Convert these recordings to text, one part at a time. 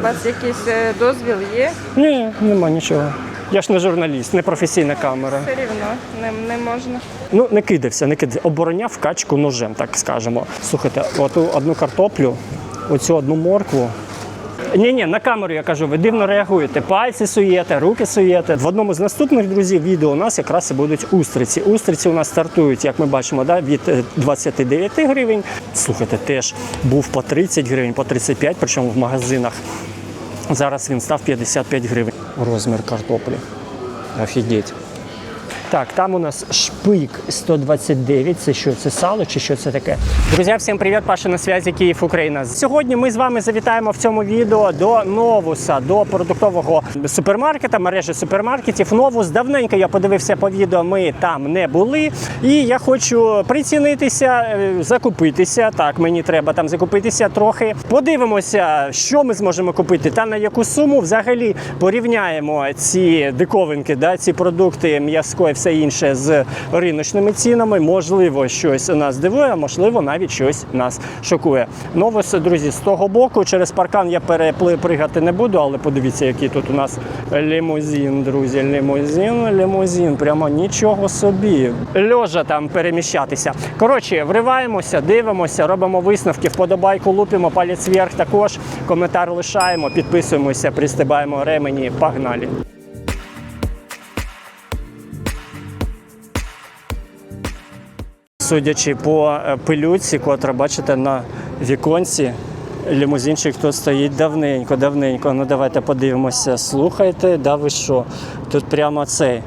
У вас якийсь е, дозвіл є? Ні, нема нічого. Я ж не журналіст, не професійна камера. Все рівно не, не можна. Ну, не кидався, не кидався. Обороняв качку ножем, так скажемо. Слухайте, оту одну картоплю, оцю одну моркву. Ні, ні, на камеру я кажу, ви дивно реагуєте. Пальці суєте, руки суєте. В одному з наступних друзів відео у нас якраз і будуть устриці. Устриці у нас стартують, як ми бачимо, да, від е, 29 гривень. Слухайте, теж був по 30 гривень, по 35, причому в магазинах. Зараз він став 55 гривень. Розмір картоплі. Офігеть. Так, там у нас шпик 129. Це що? Це сало чи що це таке? Друзі, всім привіт! Паша на зв'язі Київ, Україна. Сьогодні ми з вами завітаємо в цьому відео до Новуса, до продуктового супермаркета, мережі супермаркетів. Новус давненько я подивився по відео. Ми там не були. І я хочу прицінитися, е, закупитися. Так, мені треба там закупитися трохи. Подивимося, що ми зможемо купити та на яку суму. Взагалі порівняємо ці диковинки, да, ці продукти м'яско все інше з риночними цінами. Можливо, щось нас дивує, а можливо, навіть щось нас шокує. Новос, друзі, з того боку, через паркан я перепригати не буду, але подивіться, який тут у нас лімузин, друзі. Лімузин, лімузин. Прямо нічого собі. Льожа там переміщатися. Коротше, вриваємося, дивимося, робимо висновки, вподобайку лупимо, палець вверх також. Коментар лишаємо, підписуємося, пристибаємо ремені. Погнали! Судячи по е, пилюці, котра бачите на віконці, лімузинчик тут стоїть давненько, давненько. Ну давайте подивимося. Слухайте, да ви що? Тут прямо цей.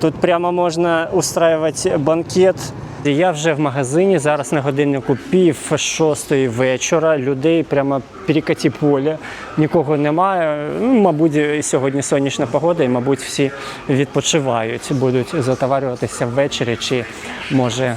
Тут прямо можна устраювати банкет. Я вже в магазині зараз на годиннику пів шостої вечора. Людей прямо перекаті поле, нікого немає. Ну, мабуть, сьогодні сонячна погода, і мабуть, всі відпочивають, будуть затоварюватися ввечері чи може.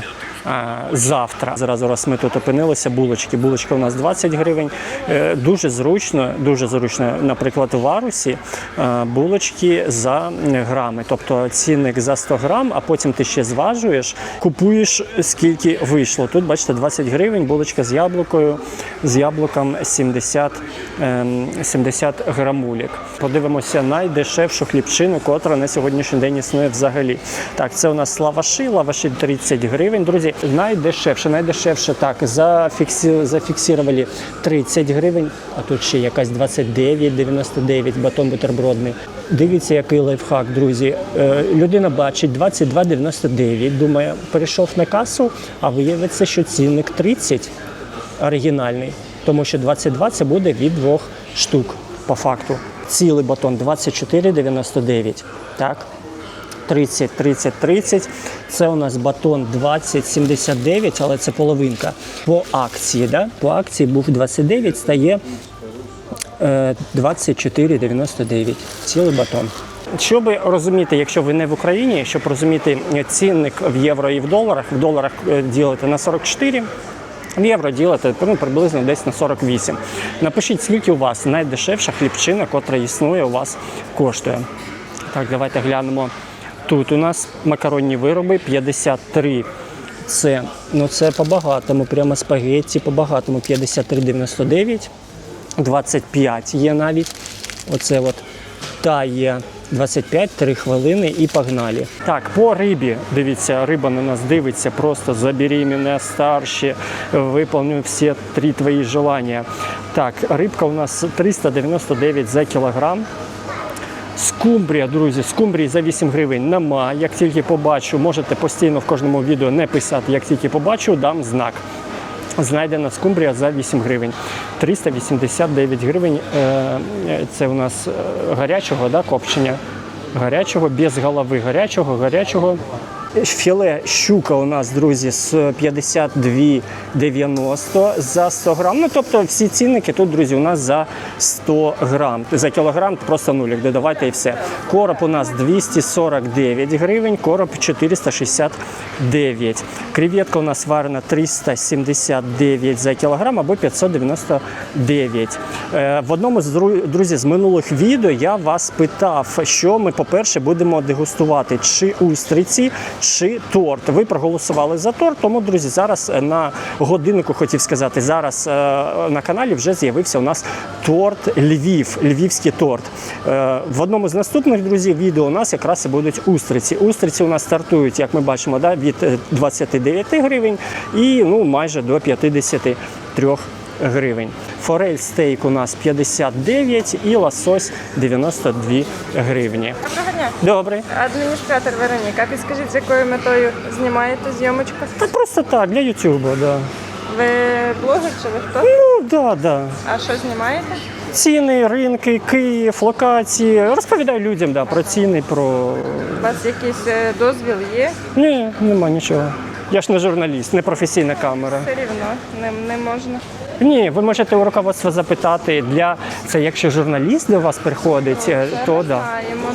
Завтра зразу раз ми тут опинилися. Булочки. Булочка у нас 20 гривень. Е, Дуже зручно, дуже зручно, наприклад, у варусі е, булочки за грами. Тобто цінник за 100 грам, а потім ти ще зважуєш, купуєш скільки вийшло. Тут бачите 20 гривень, булочка з яблукою, з яблуком 70, ем, 70 грамулік. Подивимося найдешевшу хлібчину, котра на сьогоднішній день існує взагалі. Так, це у нас лаваши, лаваші 30 гривень. Друзі, найдешевше, найдешевше так, зафіксували 30 гривень, а тут ще якась 29,99 батон бутербродний. Дивіться, який лайфхак, друзі. Е, людина бачить 22,99, думає, перейшов на касу, а виявиться, що цінник 30 оригінальний, тому що 22 це буде від двох штук по факту. Цілий батон 24,99. Так. 30, 30, 30. Це у нас батон 20,79, але це половинка. По акції, да? по акції був 29, стає е, 24,99. Цілий батон. Щоб розуміти, якщо ви не в Україні, щоб розуміти цінник в євро і в доларах, в доларах е, ділити на 44, в євро ділити ну, приблизно десь на 48. Напишіть, скільки у вас найдешевша хлібчина, котра існує, у вас коштує. Так, давайте глянемо. Тут у нас макаронні вироби 53. Це, ну це по-багатому, прямо спагетті по-багатому 53,99. 25 є навіть. Оце от та є 25, 3 хвилини і погнали. Так, по рибі. Дивіться, риба на нас дивиться, просто забери мене старші, виповню всі три твої желання. Так, рибка у нас 399 за кілограм. Скумбрія, друзі, скумбрії за 8 гривень нема. Як тільки побачу, можете постійно в кожному відео не писати, як тільки побачу, дам знак. Знайдена скумбрія за 8 гривень. 389 гривень. е, Це у нас е, гарячого да, копчення. Гарячого, без голови, гарячого, гарячого. Філе щука у нас, друзі, з 52,90 за 100 грам. Ну, тобто всі цінники тут, друзі, у нас за 100 грам. За кілограм просто нулік, додавайте і все. Короб у нас 249 гривень, короб 469. Креветка у нас варена 379 за кілограм або 599. Е, В одному з дру- друзі, з минулих відео я вас питав, що ми, по-перше, будемо дегустувати, чи устриці, чи торт. Ви проголосували за торт, тому, друзі, зараз е, на годиннику хотів сказати, зараз е, на каналі вже з'явився у нас торт Львів, львівський торт. Е, в одному з наступних друзів відео у нас якраз і будуть устриці. Устриці у нас стартують, як ми бачимо, да, від е, 29 гривень і ну, майже до 53 гривень. Форель стейк у нас 59 і лосось 92 гривні. Доброго дня. Добре. Адміністратор Вероніка. Підскажіть, з якою метою знімаєте зйомочку? Та просто так, для Ютубу, да. Ви блогер чи ви хто? Ну, да, да. А що знімаєте? Ціни, ринки, Київ, локації. Розповідаю людям да, про ціни, про. У вас якийсь е, дозвіл є? Ні, нема нічого. Я ж не журналіст, не професійна камера. Все рівно не, не можна. Ні, ви можете у руководства запитати для це, якщо журналіст до вас приходить, е, то да.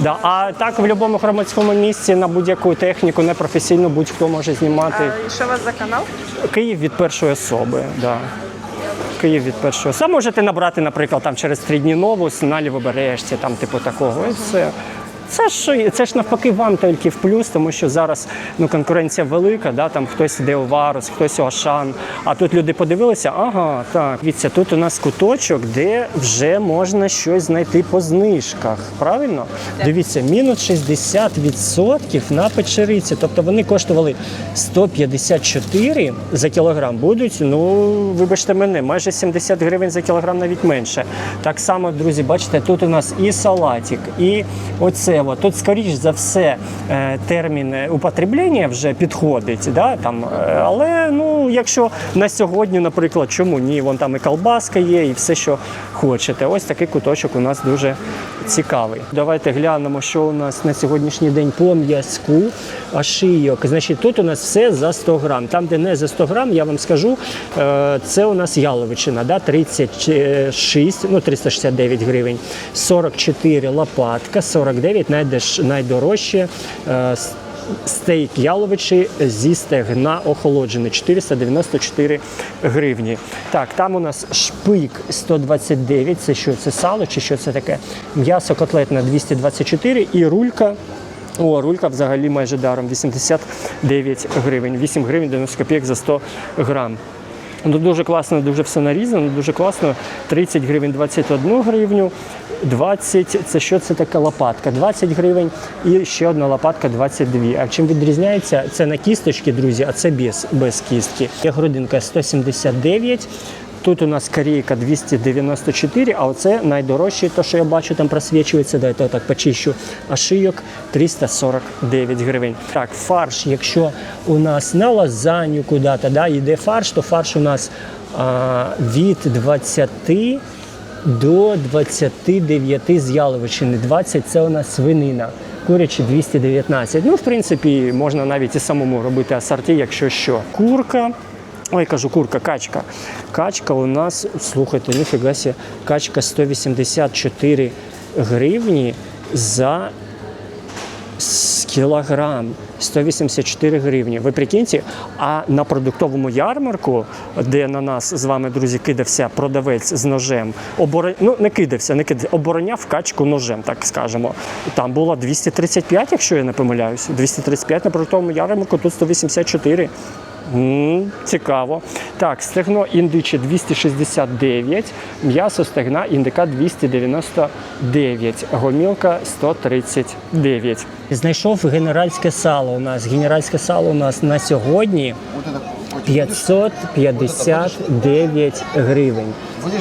да. А так в будь-якому громадському місці на будь-яку техніку непрофесійну будь-хто може знімати. А, що у вас за канал? Київ від першої особи. Да. Київ від першої особи. Можете набрати, наприклад, там через три дні новус на лівобережці, там типу такого. І все. Це ж це ж навпаки вам тільки в плюс, тому що зараз ну конкуренція велика. Да, там хтось йде у Варус, хтось у Ашан. А тут люди подивилися, ага, так, дивіться, тут у нас куточок, де вже можна щось знайти по знижках. Правильно? Дивіться, мінус 60% на печериці. Тобто вони коштували 154 за кілограм. Будуть, ну вибачте мене, майже 70 гривень за кілограм, навіть менше. Так само, друзі, бачите, тут у нас і салатик, і оце. От. Тут, скоріш за все, е, термін е, употреблення вже підходить. Да? Там, е, але ну, якщо на сьогодні, наприклад, чому ні? Вон там і колбаска є, і все, що хочете. Ось такий куточок у нас дуже цікавий. Давайте глянемо, що у нас на сьогоднішній день по м'язку, а шийок. Значить, тут у нас все за 100 грам. Там, де не за 100 грам, я вам скажу, е, це у нас яловичина, да? 36, ну 369 гривень, 44 лопатка, 49 найдеш, найдорожче. Стейк яловичі зі стегна охолоджений 494 гривні. Так, там у нас шпик 129. Це що? Це сало чи що це таке? М'ясо котлетне 224 і рулька. О, рулька взагалі майже даром 89 гривень. 8 гривень 90 копійок за 100 грам. Ну, дуже класно, дуже все нарізано, дуже класно. 30 гривень 21 гривню, 20 це що це така лопатка? 20 гривень і ще одна лопатка 22. А чим відрізняється? Це на кісточки, друзі, а це без, без кістки. Є грудинка 179. Тут у нас корейка 294, а оце найдорожче, то, що я бачу, там просвічується, дайте я так почищу, а шийок 349 гривень. Так, фарш, якщо у нас на лазанью куди-то да, йде фарш, то фарш у нас а, від 20 до 29 з яловичини. 20 це у нас свинина. Курячі 219. Ну, в принципі, можна навіть і самому робити асорті, якщо що. Курка. Ой, кажу, курка, качка. Качка у нас, слухайте, ніфіга сі, качка 184 гривні за кілограм 184 гривні. Ви прикиньте, а на продуктовому ярмарку, де на нас з вами, друзі, кидався продавець з ножем, оборо... ну не кидався, не кидався, обороняв качку ножем, так скажемо. Там було 235, якщо я не помиляюсь. 235 на продуктовому ярмарку, тут 184. М, Цікаво. Так, стегно індичі 269, м'ясо стегна індика 299, гомілка 139. Знайшов генеральське сало у нас. Генеральське сало у нас на сьогодні 559 гривень.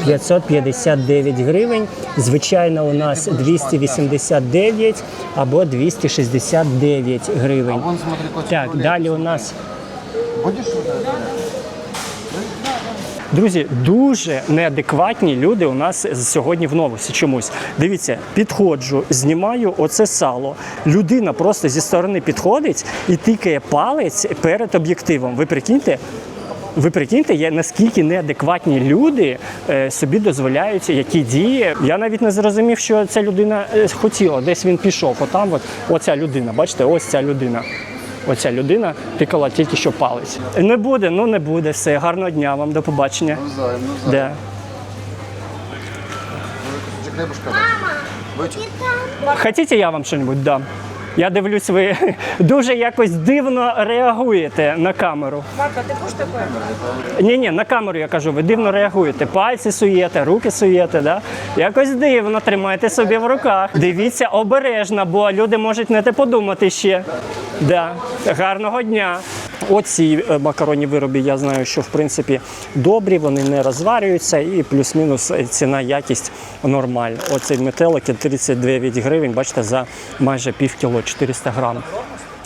559 гривень. Звичайно, у нас 289 або 269 гривень. Так, далі у нас Это? Друзі, дуже неадекватні люди у нас сьогодні в новості чомусь. Дивіться, підходжу, знімаю оце сало. Людина просто зі сторони підходить і тикає палець перед об'єктивом. Ви прикиньте? Ви прикиньте, я наскільки неадекватні люди е, собі дозволяють які дії. Я навіть не зрозумів, що ця людина е, хотіла. Десь він пішов. Отам, от оця людина. Бачите, ось ця людина. Оця людина пікала тільки що палець. Не буде, ну не буде. Все, гарного дня вам, до побачення. Ну навзаим. ну Кусочек Де? Мама! Хотите, я вам что-нибудь дам? Я дивлюсь, ви дуже якось дивно реагуєте на камеру. Марка, ти будеш таке? Ні, ні, на камеру я кажу, ви дивно реагуєте. Пальці суєте, руки суєте, да? Якось дивно тримайте собі в руках. Дивіться обережно, бо люди можуть не те подумати ще. Да. Гарного дня. Оці е, макаронні вироби я знаю, що в принципі добрі, вони не розварюються і плюс-мінус е, ціна, якість нормальна. Оцей метелики 39 гривень, бачите, за майже пів кіло, 400 грам.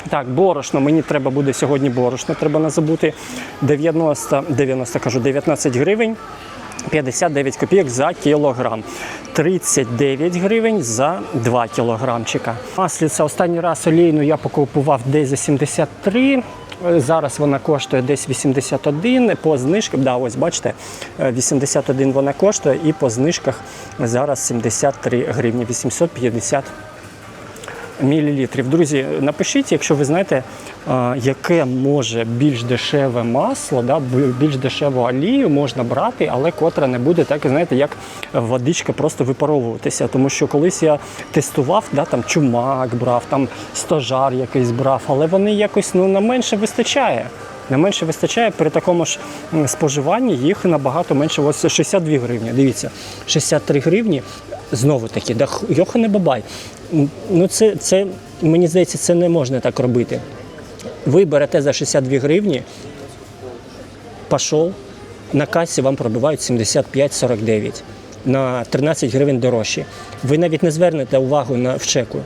Так, борошно. Мені треба буде сьогодні борошно, треба не забути. 90, 90 кажу, 19 гривень. 59 копійок за кілограм, 39 гривень за 2 кілограмчика. Маслиця останній раз олійну я покупував десь за 73. Е, Зараз вона коштує десь 81 по знижкам. Да, ось бачите, е, 81 вона коштує і по знижках зараз 73 гривні, 850 мілілітрів. Друзі, напишіть, якщо ви знаєте, яке може більш дешеве масло, да, більш дешеву олію можна брати, але котра не буде так, знаєте, як водичка просто випаровуватися. Тому що колись я тестував, да, там чумак брав, там стожар якийсь брав, але вони якось ну, на менше вистачає. На менше вистачає при такому ж споживанні їх набагато менше. Ось 62 гривні. Дивіться, 63 гривні. Знову таки, да йохане бабай. Ну це, це мені здається, це не можна так робити. Ви берете за 62 гривні, пішов, на касі вам пробивають 75-49 на 13 гривень дорожче. Ви навіть не звернете увагу на в чеку.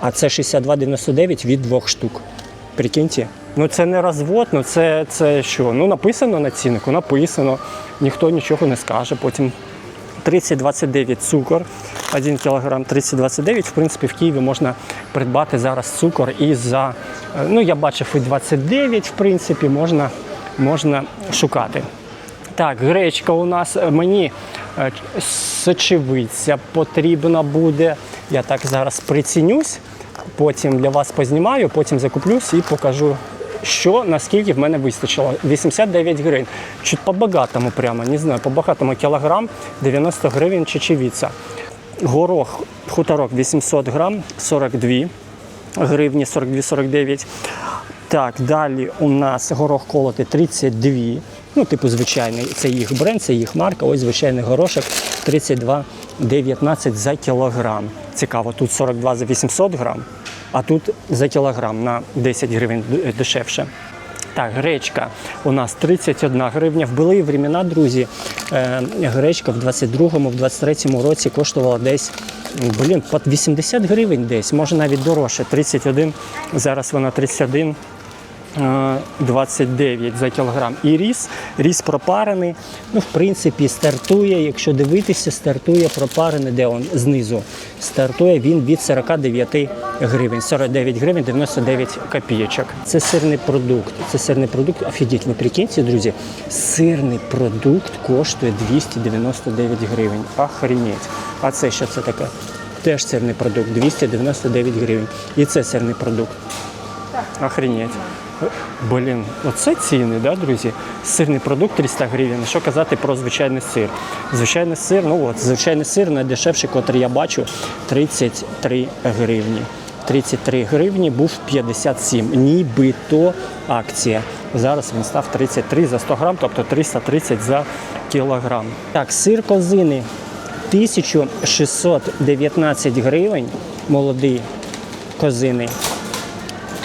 А це 62,99 від двох штук. Прикиньте. Ну це не розвод, ну це, це що? Ну написано на ціннику, написано. Ніхто нічого не скаже. Потім 30,29 цукор, 1 кг 30,29. В принципі, в Києві можна придбати зараз цукор і за, е, ну я бачив і 29, в принципі, можна, можна шукати. Так, гречка у нас е, мені е, сочевиця потрібна буде. Я так зараз прицінюсь, потім для вас познімаю, потім закуплюсь і покажу, що наскільки в мене вистачило. 89 гривень. Чуть по-багатому прямо, не знаю, по-багатому кілограм 90 гривень чечевиця. Горох, хуторок 800 грам, 42 гривні, 42-49. Так, далі у нас горох колоти 32. Ну, типу, звичайний, це їх бренд, це їх марка. Ось звичайний горошок 32,19 за кілограм. Цікаво, тут 42 за 800 грам, а тут за кілограм на 10 гривень дешевше. Так, гречка у нас 31 гривня. В були времена, друзі, е, гречка в 22-му, в 23-му році коштувала десь, блін, під 80 гривень десь, може навіть дорожче. 31, зараз вона 31. Е, 29 за кілограм. І ріс, ріс пропарений. Ну, в принципі, стартує, якщо дивитися, стартує пропарений, де він знизу. Стартує він від 49 гривень. 49 гривень 99 копійочок. Це сирний продукт. Це сирний продукт. Офігеть, ви прикиньте, друзі, сирний продукт коштує 299 гривень. Охренеть. А це що це таке? Теж сирний продукт 299 гривень. І це сирний продукт. Охренеть. Блін, оце ціни, да, друзі? Сирний продукт 300 гривень. Що казати про звичайний сир? Звичайний сир, ну от, звичайний сир найдешевший, котрий я бачу, 33 гривні. 33 гривні був 57, нібито акція. Зараз він став 33 за 100 грам, тобто 330 за кілограм. Так, сир козини 1619 гривень, молодий козини.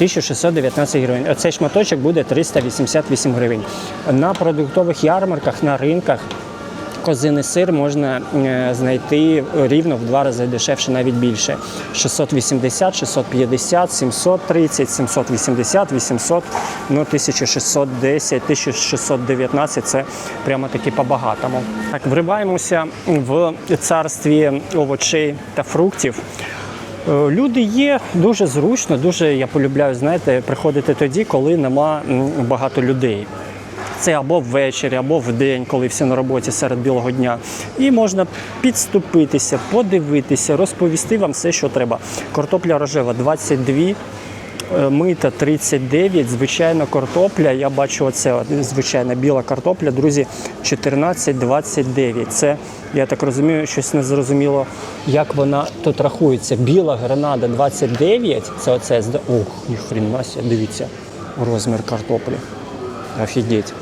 1619 гривень. Оцей шматочок буде 388 гривень. На продуктових ярмарках, на ринках козиний сир можна е, знайти рівно в два рази дешевше, навіть більше. 680, 650, 730, 780, 800, ну 1610, 1619 це прямо таки по-багатому. Так, вриваємося в царстві овочей та фруктів. Е, Люди є дуже зручно, дуже я полюбляю, знаєте, приходити тоді, коли нема багато людей. Це або ввечері, або вдень, коли всі на роботі серед білого дня. І можна підступитися, подивитися, розповісти вам все, що треба. Картопля рожева 22, е, мита 39, звичайна картопля. Я бачу оце звичайна біла картопля, друзі, 14,29. Це, я так розумію, щось незрозуміло, як вона тут рахується. Біла гранада 29, це оце, ух, ніхрена дивіться, розмір картоплі. Офігеть.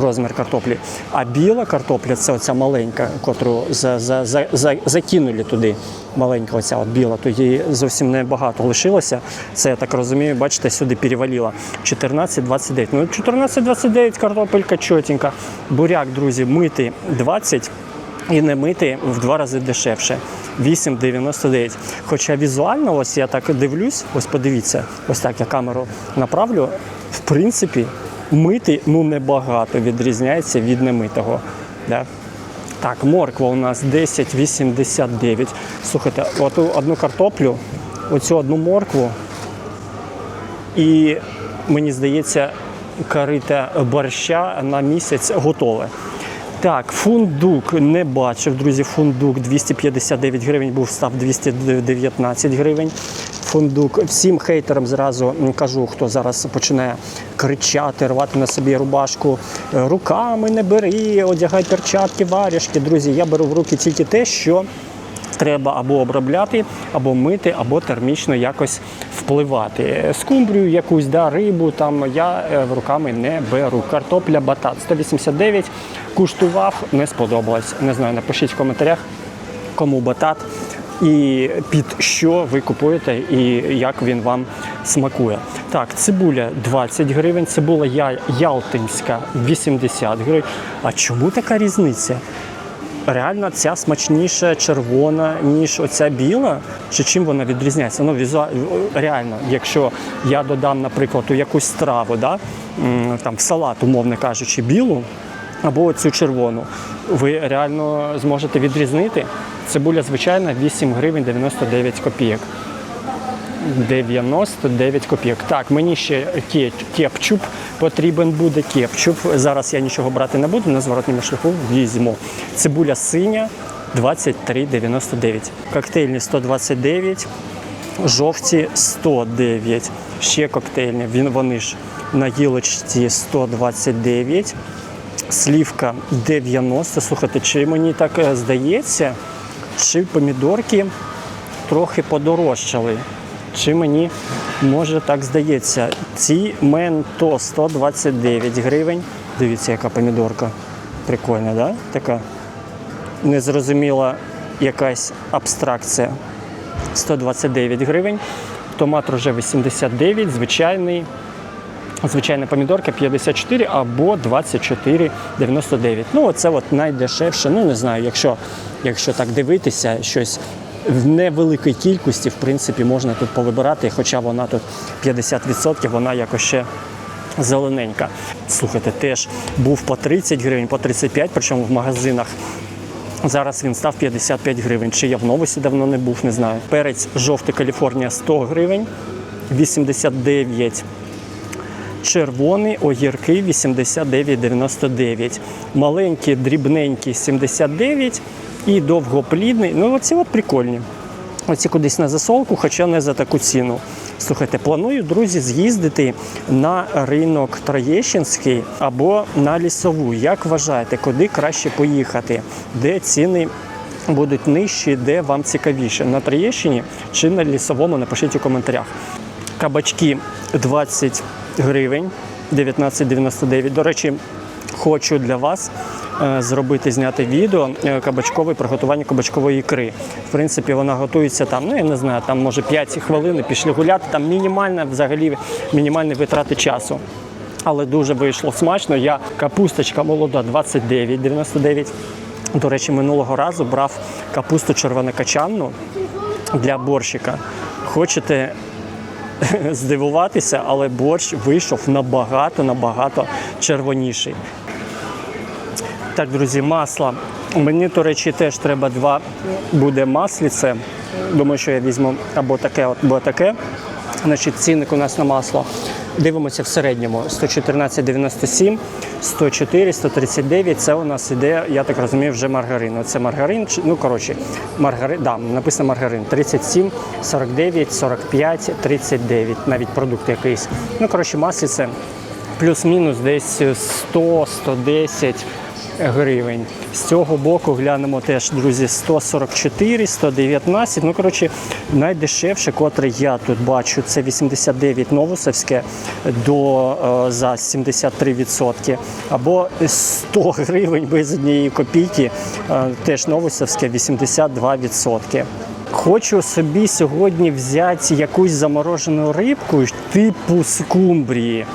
Розмір картоплі. А біла картопля це оця маленька, котру за, за, за, за, закинули туди. Маленька оця от біла, то її зовсім небагато лишилося. Це я так розумію, бачите, сюди перевалило. 14,29. Ну, 14,29 картопелька чотенька. Буряк, друзі, мити 20 і не мити в два рази дешевше. 8,99. Хоча візуально, ось я так дивлюсь, ось подивіться, ось так я камеру направлю. В принципі, мити ну небагато відрізняється від немитого. Да? Так, морква у нас 10,89. Слухайте, оту одну картоплю, оцю одну моркву, і мені здається, карита борща на місяць готове. Так, фундук не бачив, друзі. Фундук 259 гривень був став 219 гривень. Фундук. Всім хейтерам зразу кажу, хто зараз починає кричати, рвати на собі рубашку. е, Руками не бери, одягай перчатки, варяшки. Друзі, я беру в руки тільки те, що треба або обробляти, або мити, або термічно якось впливати. Скумбрію якусь, да, рибу там я е, руками не беру. Картопля, батат 189 куштував, не сподобалось. Не знаю, напишіть в коментарях, кому батат. І під що ви купуєте, і як він вам смакує. Так, цибуля 20 гривень, цибула я- ялтинська 80 гривень. А чому така різниця? реально ця смачніша червона, ніж оця біла? Чи чим вона відрізняється? Ну, візуа... реально, якщо я додам, наприклад, у якусь страву, да? там, в салат, умовно кажучи, білу або цю червону, ви реально зможете відрізнити. Цибуля звичайна 8 гривень 99 копійок. 99 копійок. Так, мені ще кепчуп потрібен буде кепчуп. Зараз я нічого брати не буду, на зворотньому шляху візьму. Цибуля синя 23,99. Коктейльні 129, жовті 109. Ще коктейльні, він, вони ж на гілочці 129. Слівка 90. Слухайте, чи мені так е, здається, чи помідорки трохи подорожчали. Чи мені може так здається? Ці менто 129 гривень. Дивіться, яка помідорка. Прикольна, да? Така незрозуміла якась абстракція. 129 гривень. Томат рожевий 79, звичайний. Звичайна помідорка 54 або 24,99. Ну, оце от найдешевше. Ну, не знаю, якщо, якщо так дивитися, щось в невеликій кількості, в принципі, можна тут повибирати, хоча вона тут 50%, вона якось ще зелененька. Слухайте, теж був по 30 гривень, по 35, причому в магазинах. Зараз він став 55 гривень. Чи я в новосі давно не був, не знаю. Перець жовтий Каліфорнія 100 гривень, 89 червоний, огірки 89,99. Маленькі, дрібненькі 79 і довгоплідний. Ну, оці от прикольні. Оці кудись на засолку, хоча не за таку ціну. Слухайте, планую, друзі, з'їздити на ринок Троєщинський або на лісову. Як вважаєте, куди краще поїхати? Де ціни будуть нижчі, де вам цікавіше? На Троєщині чи на лісовому? Напишіть у коментарях. Кабачки 20 гривень, 19,99. До речі, хочу для вас е, зробити, зняти відео е, кабачкове приготування кабачкової ікри. В принципі, вона готується там, ну я не знаю, там може 5 хвилин, пішли гуляти, там мінімальна взагалі мінімальні витрати часу. Але дуже вийшло смачно. Я капусточка молода 29,99. До речі, минулого разу брав капусту червонокачанну для борщика. Хочете здивуватися, але борщ вийшов набагато набагато червоніший. Так, друзі, масло. Мені, до речі, теж треба два буде масліце. Думаю, що я візьму або таке, або таке. Значить, цінник у нас на масло Дивимося в середньому 114,97, 104, 139. Це у нас іде, я так розумію, вже маргарин. Це маргарин, ну коротше, маргарин, да, написано маргарин. 37, 49, 45, 39. Навіть продукт якийсь. Ну, коротше, масліце плюс-мінус десь 100, 110 гривень. З цього боку глянемо теж, друзі, 144, 119. Ну, коротше, найдешевше, котре я тут бачу, це 89 новусовське до, е, за 73%. Або 100 гривень без однієї копійки, е, теж новусовське 82%. Хочу собі сьогодні взяти якусь заморожену рибку, типу скумбрії.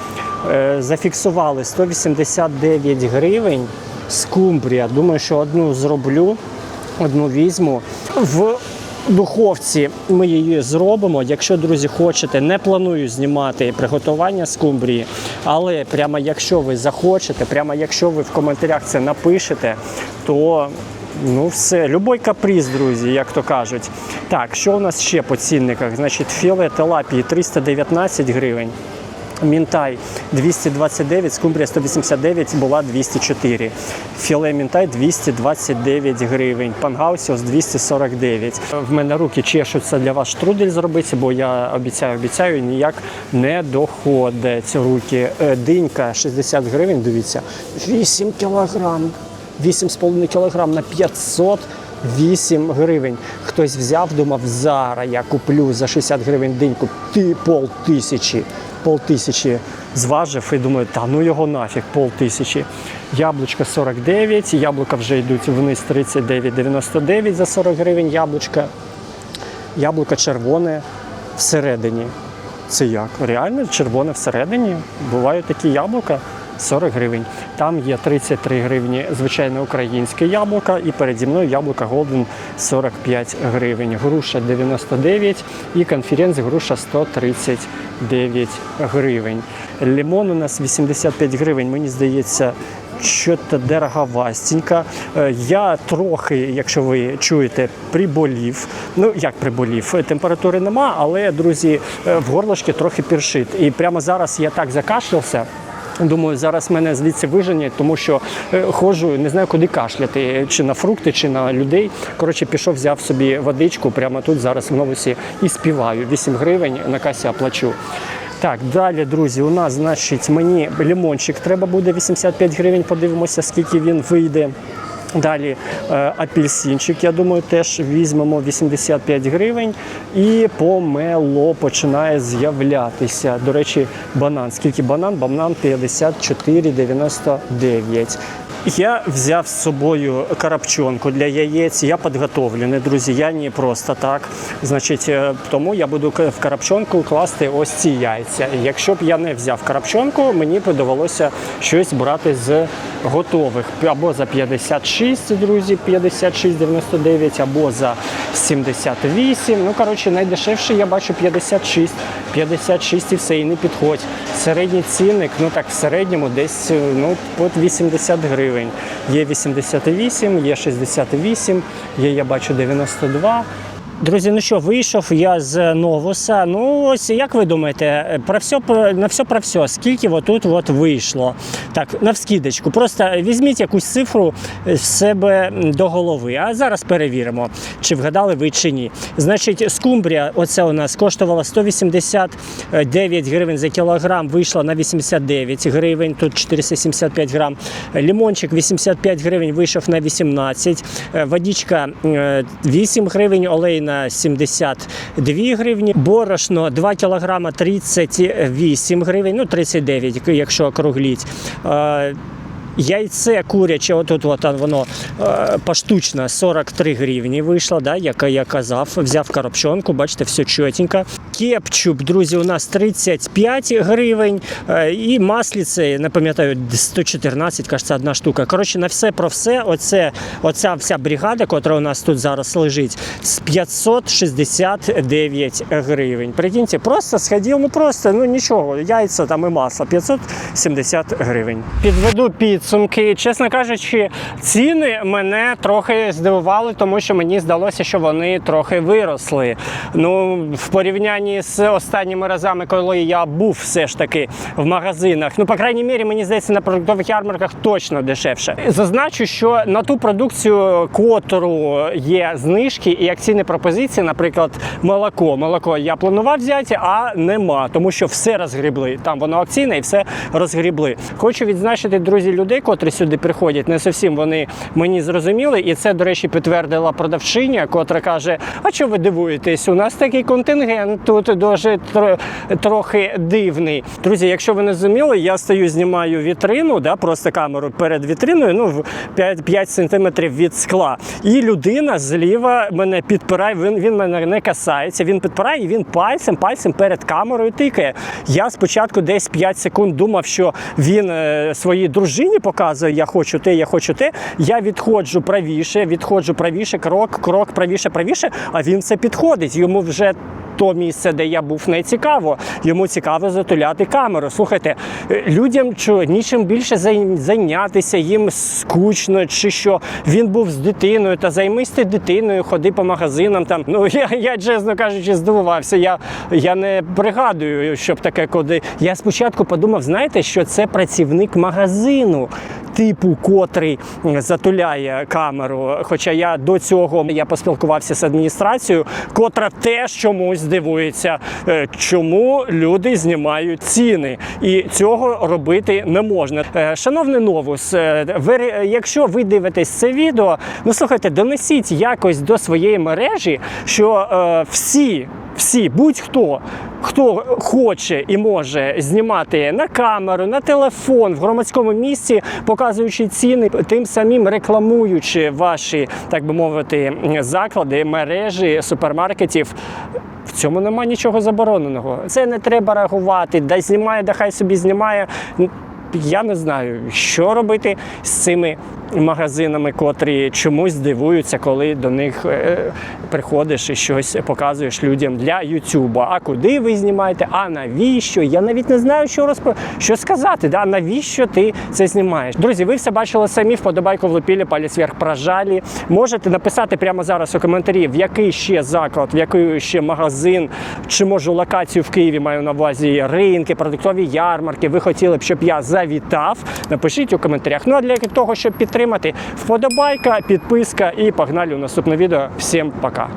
Е, Зафіксували 189 гривень скумбрія. Думаю, що одну зроблю, одну візьму. В духовці ми її зробимо. Якщо, друзі, хочете, не планую знімати приготування скумбрії, але прямо якщо ви захочете, прямо якщо ви в коментарях це напишете, то Ну, все, любой каприз, друзі, як то кажуть. Так, що у нас ще по цінниках? Значить, філе телапії 319 гривень. Мінтай 229, скумбрія 189, була 204. Філе мінтай 229 гривень. Пангаусіос 249. В мене руки чешуться для вас штрудель зробити, бо я обіцяю, обіцяю, ніяк не доходить руки. Е, Динька 60 гривень, дивіться, 8 кілограм. 8,5 кг на 508 гривень. Хтось взяв, думав, зараз я куплю за 60 гривень диньку ти пол тисячі. Пол тисячі зважив і думаю, та ну його нафіг, пол тисячі. Яблучка 49, яблука вже йдуть вниз 39,99 за 40 гривень яблучка. Яблуко червоне всередині. Це як? Реально червоне всередині? Бувають такі яблука 40 гривень. Там є 33 гривні звичайне українське яблуко, і переді мною яблуко Голден 45 гривень. Груша 99 і конференц груша 139 гривень. Лимон у нас 85 гривень. Мені здається, що-то дороговастенько. Е, Я трохи, якщо ви чуєте, приболів. Ну як приболів? Температури нема, але друзі, е, в горлышки трохи першить. І прямо зараз я так закашлявся. Думаю, зараз мене звідси виженять, тому що е, ходжу, не знаю, куди кашляти, чи на фрукти, чи на людей. Коротше, пішов, взяв собі водичку прямо тут зараз в новосі і співаю. 8 гривень на касі оплачу. Так, далі, друзі, у нас, значить, мені лимончик треба буде 85 гривень. Подивимося, скільки він вийде. Далі е, апельсинчик, я думаю, теж візьмемо 85 гривень. І помело починає з'являтися. До речі, банан. Скільки банан? Банан 54,99. Я взяв з собою карапчонку для яєць. Я підготовлений, друзі. Я не просто так. Значить, е, тому я буду в карапчонку класти ось ці яйця. Якщо б я не взяв карапчонку, мені б довелося щось брати з готових або за 56, друзі, 56,99, або за 78. Ну, коротше, найдешевше я бачу 56. 56 і все, і не підходь. Середній цінник, ну так, в середньому десь е, ну, от 80 гривень. Є 88, є 68, є, я бачу, 92. Друзі, ну що, вийшов я з Новуса. Ну, ось як ви думаєте, про все, на все про все, скільки отут от вийшло? Так, навскідочку. Просто візьміть якусь цифру в себе до голови. А зараз перевіримо, чи вгадали ви чи ні. Значить, скумбрія, оце у нас коштувала 189 гривень за кілограм, вийшла на 89 гривень, тут 475 грам. Лімончик 85 гривень вийшов на 18. Е, Водичка е, 8 гривень, олейна 72 гривні. Борошно 2 кілограма 38 гривень, ну 39, якщо округліть. Яйце куряче, отут от воно е, поштучно 43 гривні вийшло, да, як я казав. Взяв коробчонку, бачите, все чотенько. Кепчуп, друзі, у нас 35 гривень. Е, і масліце, не пам'ятаю, 114, кажеться, одна штука. Коротше, на все про все, оце, оця вся бригада, яка у нас тут зараз лежить, з 569 гривень. Прикиньте, просто сходив, ну просто, ну нічого, яйця там і масло, 570 гривень. Підведу під підсумки. Чесно кажучи, ціни мене трохи здивували, тому що мені здалося, що вони трохи виросли. Ну, в порівнянні з останніми разами, коли я був все ж таки в магазинах. Ну, по крайній мірі, мені здається, на продуктових ярмарках точно дешевше. Зазначу, що на ту продукцію, котру є знижки і акційні пропозиції, наприклад, молоко. Молоко я планував взяти, а нема, тому що все розгрібли. Там воно акційне і все розгрібли. Хочу відзначити, друзі, людей, котрі сюди приходять. Не зовсім вони мені зрозуміли, і це, до речі, підтвердила продавчиня, котра каже: А що ви дивуєтесь? У нас такий контингент тут дуже тро- трохи дивний. Друзі, якщо ви не зрозуміли, я стою, знімаю вітрину, да, просто камеру перед вітриною, ну в 5, 5 сантиметрів від скла. І людина зліва мене підпирає. Він, він мене не касається. Він підпирає і він пальцем, пальцем перед камерою тикає. Я спочатку десь 5 секунд думав, що він е, своїй дружині показує, я хочу те, я хочу те. Я відходжу правіше, відходжу правіше, крок, крок, правіше, правіше, а він все підходить. Йому вже то місце, де я був, не цікаво. Йому цікаво затуляти камеру. Слухайте, людям що, нічим більше зайнятися, їм скучно, чи що він був з дитиною, та займись ти дитиною, ходи по магазинам. Там ну я, я чесно кажучи, здивувався. Я, я не пригадую, щоб таке коли. Я спочатку подумав, знаєте, що це працівник магазину. Типу, котрий затуляє камеру. Хоча я до цього я поспілкувався з адміністрацією, котра теж чомусь дивується, е, чому люди знімають ціни, і цього робити не можна. Е, Шановний новус, е, якщо ви дивитесь це відео, ну слухайте, донесіть якось до своєї мережі, що е, всі. Всі, будь-хто, хто хоче і може знімати на камеру, на телефон в громадському місці, показуючи ціни, тим самим рекламуючи ваші, так би мовити, заклади, мережі супермаркетів. В цьому немає нічого забороненого. Це не треба реагувати. Дай знімає, да хай собі знімає. Я не знаю, що робити з цими магазинами, котрі чомусь дивуються, коли до них е, приходиш і щось показуєш людям для Ютуба. А куди ви знімаєте? А навіщо? Я навіть не знаю, що розп... що сказати. Да? Навіщо ти це знімаєш? Друзі, ви все бачили самі. Вподобайку влепили, палець вверх прожалі. Можете написати прямо зараз у коментарі, в який ще заклад, в який ще магазин, чи може локацію в Києві маю на увазі ринки, продуктові ярмарки. Ви хотіли б, щоб я завітав. Напишіть у коментарях. Ну а для того, щоб підтримати, вподобайка, підписка і погнали у наступне відео. Всім пока.